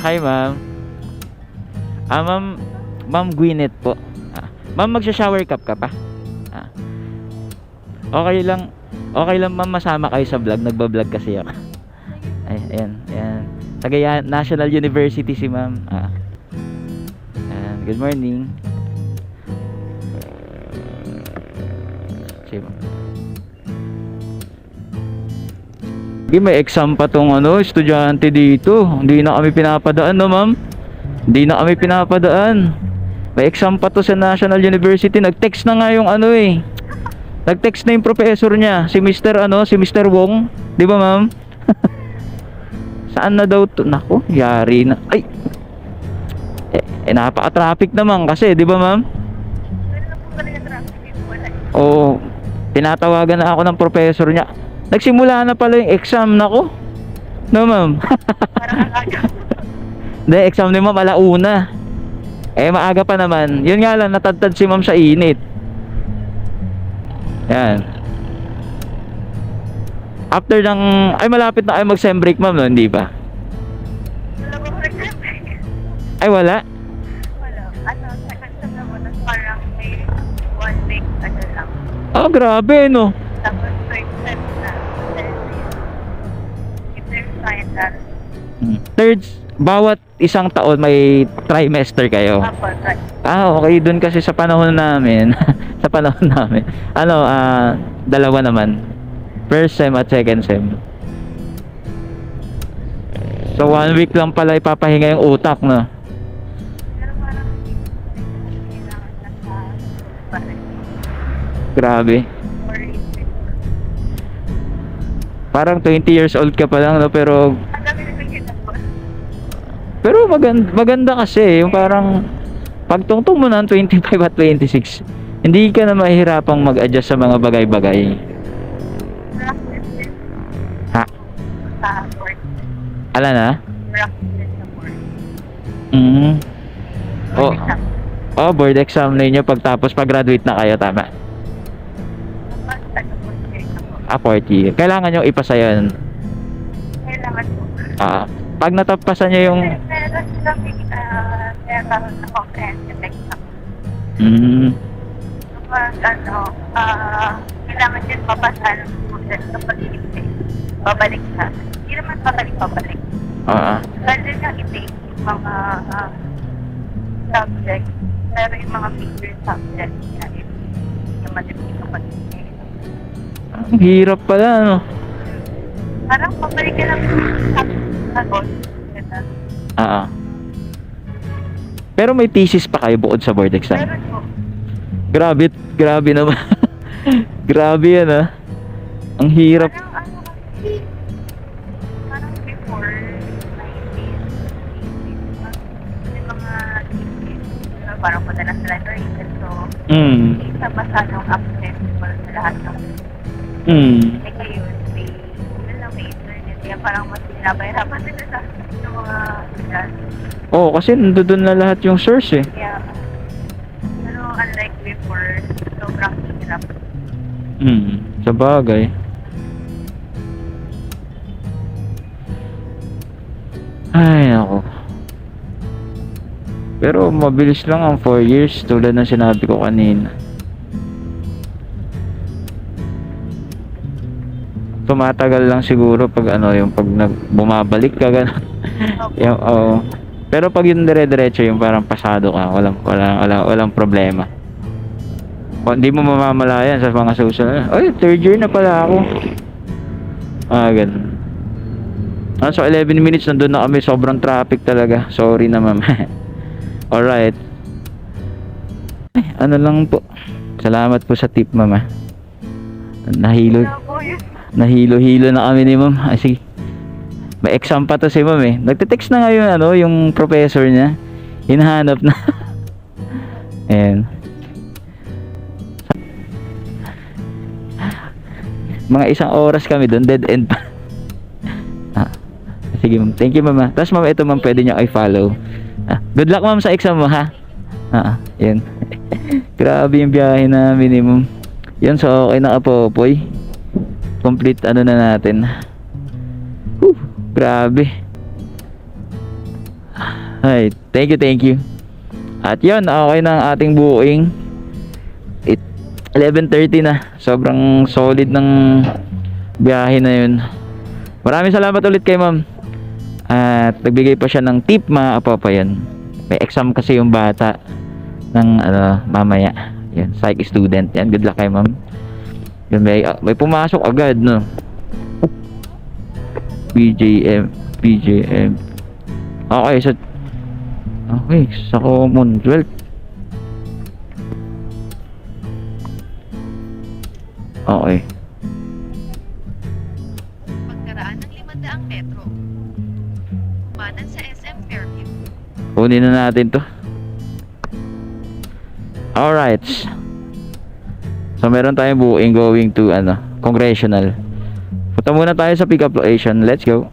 Hi, ma'am. Ah, ma'am, ma'am Gwyneth po. Ah, ma'am, magsha-shower cup ka pa? Ah. Okay lang. Okay lang, ma'am, masama kayo sa vlog. Nagba-vlog kasi ako. Ay, ayan, ayan. Taga yan- National University si ma'am. Ah. Good morning. Si ma'am. Hindi, may exam pa tong ano, estudyante dito. Hindi na kami pinapadaan, no, ma'am? Hindi na kami pinapadaan. May exam pa to sa National University. Nag-text na nga yung ano eh. Nag-text na yung professor niya, si Mr. ano, si Mr. Wong. Di ba, ma'am? Saan na daw to? Nako, yari na. Ay! Eh, eh napaka-traffic naman kasi, di ba, ma'am? Oo. Tinatawagan na ako ng professor niya. Nagsimula na pala yung exam nako. No, ma'am. Parang ang aga. Hindi, exam ni ma'am alauna. Eh, maaga pa naman. Yun nga lang, natadtad si ma'am sa init. Yan. After ng... Ay, malapit na kayo mag-sem break, ma'am, no? Hindi ba? Wala ko nag-traffic. Ay, wala. Wala. Ano, second sem na muna. Parang may one week, ano lang. Ah, grabe, no? Third, bawat isang taon may trimester kayo. Ah, okay. Doon kasi sa panahon namin, sa panahon namin, ano, ah, dalawa naman. First sem at second sem. So, one week lang pala ipapahinga yung utak, no? Grabe. Parang 20 years old ka pa lang, no? Pero, pero maganda, maganda kasi, yung parang, pagtungtong mo ang 25 at 26, hindi ka na mahihirapang mag-adjust sa mga bagay-bagay. Ha? Ala na? Mm. Oh. Oh, board exam na inyo pagtapos pag-graduate na kayo, tama? Ah, fourth year. Kailangan nyo ipasa yun. Kailangan po. Ah, pag natapasan nyo yung... Silang uh, meron na comprehensive exam. Mm, Kapag ano, ah, kailangan din student kapag hindi. Babalik ka. Hindi naman babalik, babalik. ah, Lalo na i-take yung mga ah, subject. Pero yung mga major subject, yan, hindi naman din kapag hindi. ang hirap pala, ano? Parang babalik ka lang sa sagot. Ah. Pero may thesis pa kayo bukod sa board exam. Grabe, grabe naman. grabe yan, ah. Ang hirap. Parang kasi, parang before 90s, may mga thesis, parang madalas sila written. So, Mm, hindi sa basa ng accessible sa lahat ng mm. Eh ngayon, Kaya parang mas pinapahirapan sila sa ng mga estudyante. Oo, oh, kasi nandoon na lahat yung source, eh. Kaya, ano, unlike before, sobrang hirap. Mm, sa bagay. Ay, ako. Pero mabilis lang ang 4 years tulad ng sinabi ko kanina. Tumatagal lang siguro pag ano, yung pag nag bumabalik ka ganun. yung, oo. Pero pag yung dire-diretso yung parang pasado ka, walang walang walang, walang problema. O, hindi mo mamamalayan sa mga susunod. Ay, third year na pala ako. Ah, ganun. Ah, so 11 minutes nandun na kami. Sobrang traffic talaga. Sorry na, ma'am. Alright. Ay, ano lang po. Salamat po sa tip, ma'am. ah. Nahilo. Nahilo-hilo na kami ni ma'am. Ay, sige. May exam pa to si ma'am eh. Nagte-text na nga yung, ano, yung professor niya. Hinahanap na. Ayan. Mga isang oras kami doon, dead end pa. ah, sige ma'am. Thank you ma'am. ah. Tapos ma'am, ito ma'am, pwede niyo i-follow. Ah, good luck ma'am sa exam mo ha. Ah, yun. Grabe yung biyahe namin eh ma'am. Yan, so okay na kapopoy. Complete ano na natin. Whew, grabe. Ay, thank you, thank you. At yun, okay na ang ating buuing. It, 11.30 na. Sobrang solid ng biyahe na yun. Maraming salamat ulit kay ma'am. At nagbigay pa siya ng tip mga apa pa yan. May exam kasi yung bata ng ano, mamaya. Yan, psych student. Yan, good luck kay ma'am. Yun, may, may pumasok agad, no? BJM, BJM. Okay, sa Okay, sa Commonwealth. Okay. Pagkaraan ng 500 metro. Manan sa SM Fairview. Kunin na natin to. Alright. So meron tayong buuing going to ano, congressional. Punta muna tayo sa pick up location. Let's go.